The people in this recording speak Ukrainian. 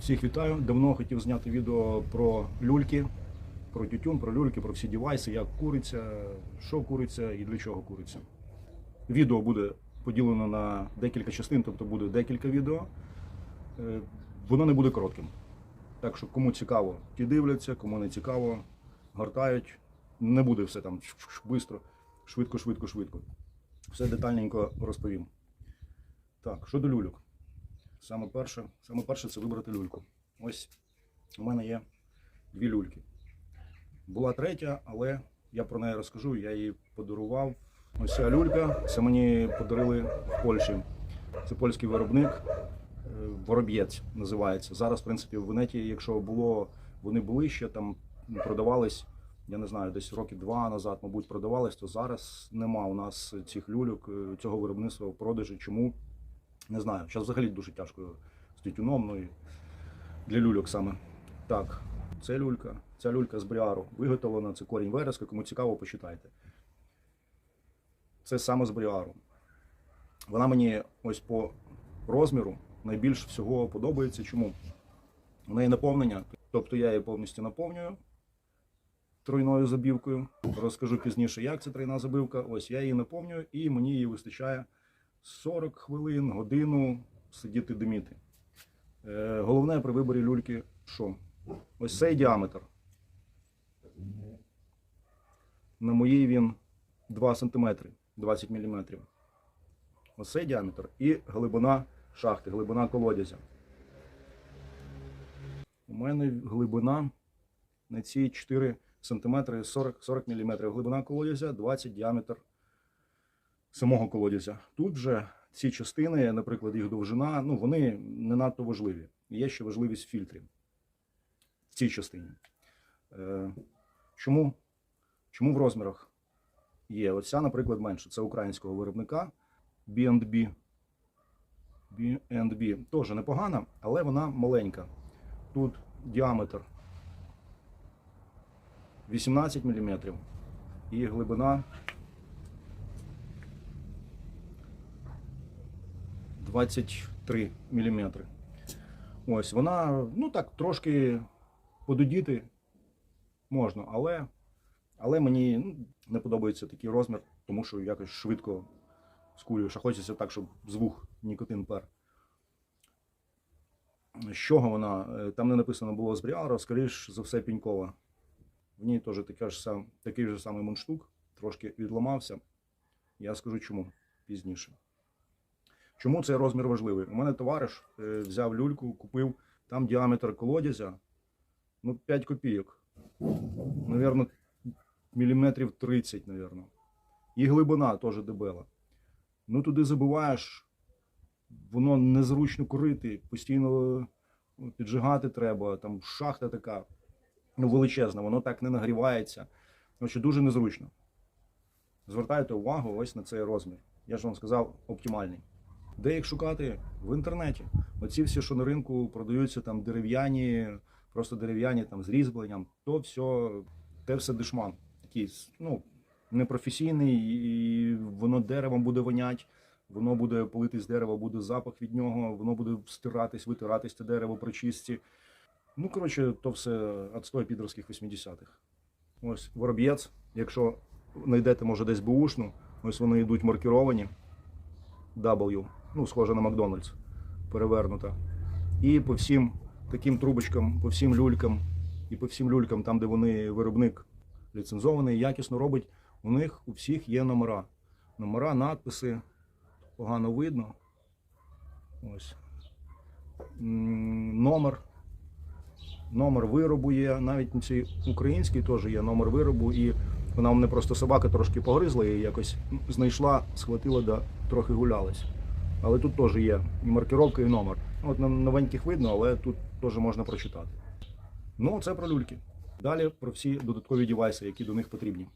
Всіх вітаю. Давно хотів зняти відео про люльки, про тютюн, про люльки, про всі девайси, як куриться, що куриться і для чого куриться. Відео буде поділено на декілька частин, тобто буде декілька відео. Е, Воно не буде коротким. Так що кому цікаво, ті дивляться, кому не цікаво, гортають. Не буде все там швидко, швидко, швидко, швидко. Все детальненько розповім. Так, щодо люльок. Саме перше, саме перше це вибрати люльку. Ось у мене є дві люльки. Була третя, але я про неї розкажу. Я її подарував. Ось ця люлька. Це мені подарили в Польщі. Це польський виробник. е, Вороб'єць називається. Зараз, в принципі, в Венеті, якщо було, вони були ще там продавались. Я не знаю, десь роки два назад, мабуть, продавались, то зараз нема у нас цих люльок, е, цього виробництва в продажі. Чому? Не знаю. Зараз взагалі дуже тяжко з тютюном, ну і для люльок саме. Так, це люлька, ця люлька з бріару виготовлена, це корінь вереска, кому цікаво, почитайте. Це саме з бріару. Вона мені ось по розміру найбільш всього подобається. Чому? У неї наповнення, тобто я її повністю наповнюю тройною забівкою. Розкажу пізніше, як це тройна забивка. Ось я її наповнюю і мені її вистачає 40 хвилин, годину сидіти диміти. Е, головне при виборі люльки що? Ось цей діаметр. На моїй він 2 см, 20 мм. Ось цей діаметр і глибина шахти, глибина колодязя. У мене глибина на ці 4 см 40, 40 мм. Глибина колодязя, 20 діаметр самого колодязя. Тут же ці частини, наприклад, їх довжина, ну вони не надто важливі. Є ще важливість фільтрів в цій частині. Е, чому? Чому в розмірах є? Оця, наприклад, менше. Це українського виробника B&B. B&B. Теж непогана, але вона маленька. Тут діаметр 18 мм і глибина 23 мм. Ось вона, ну так, трошки подудіти можна, але, але мені ну, не подобається такий розмір, тому що якось швидко скурюєш, а хочеться так, щоб з вух нікотин пер. З чого вона? Е, Там не написано було з бріара, скоріш за все, пінькова. В ній теж така ж сам, такий же самий мундштук, трошки відламався. Я скажу чому пізніше. Чому цей розмір важливий? У мене товариш е, взяв люльку, купив там діаметр колодязя, ну 5 копійок. Навірно, міліметрів 30, навірно. І глибина теж дебела. Ну туди забиваєш, воно незручно курити, постійно ну, піджигати треба, там шахта така ну, величезна, воно так не нагрівається. Коротше, дуже незручно. Звертайте увагу ось на цей розмір. Я ж вам сказав, оптимальний. Де їх шукати? В інтернеті. Оці всі, що на ринку продаються там дерев'яні, просто дерев'яні там з різьбленням, то все, те все дешман. Такий, ну, непрофесійний, і воно деревом буде вонять, воно буде палитись дерево, буде запах від нього, воно буде стиратись, витиратись те дерево при чистці. Ну, коротше, то все отстой підерських 80-х. Ось вороб'єць, якщо знайдете, може, десь бушну, ось вони йдуть маркіровані. W, ну, схоже на Макдональдс, перевернута. І по всім таким трубочкам, по всім люлькам, і по всім люлькам, там, де вони виробник ліцензований, якісно робить, у них у всіх є номера. Номера, надписи, погано видно. Ось. Номер. Номер виробу є, навіть на цій українській теж є номер виробу, і вона мене просто собака трошки погризла і якось знайшла, схватила да трохи гулялась. Але тут теж є і маркировка, і номер. От на новеньких видно, але тут теж можна прочитати. Ну, це про люльки. Далі про всі додаткові девайси, які до них потрібні.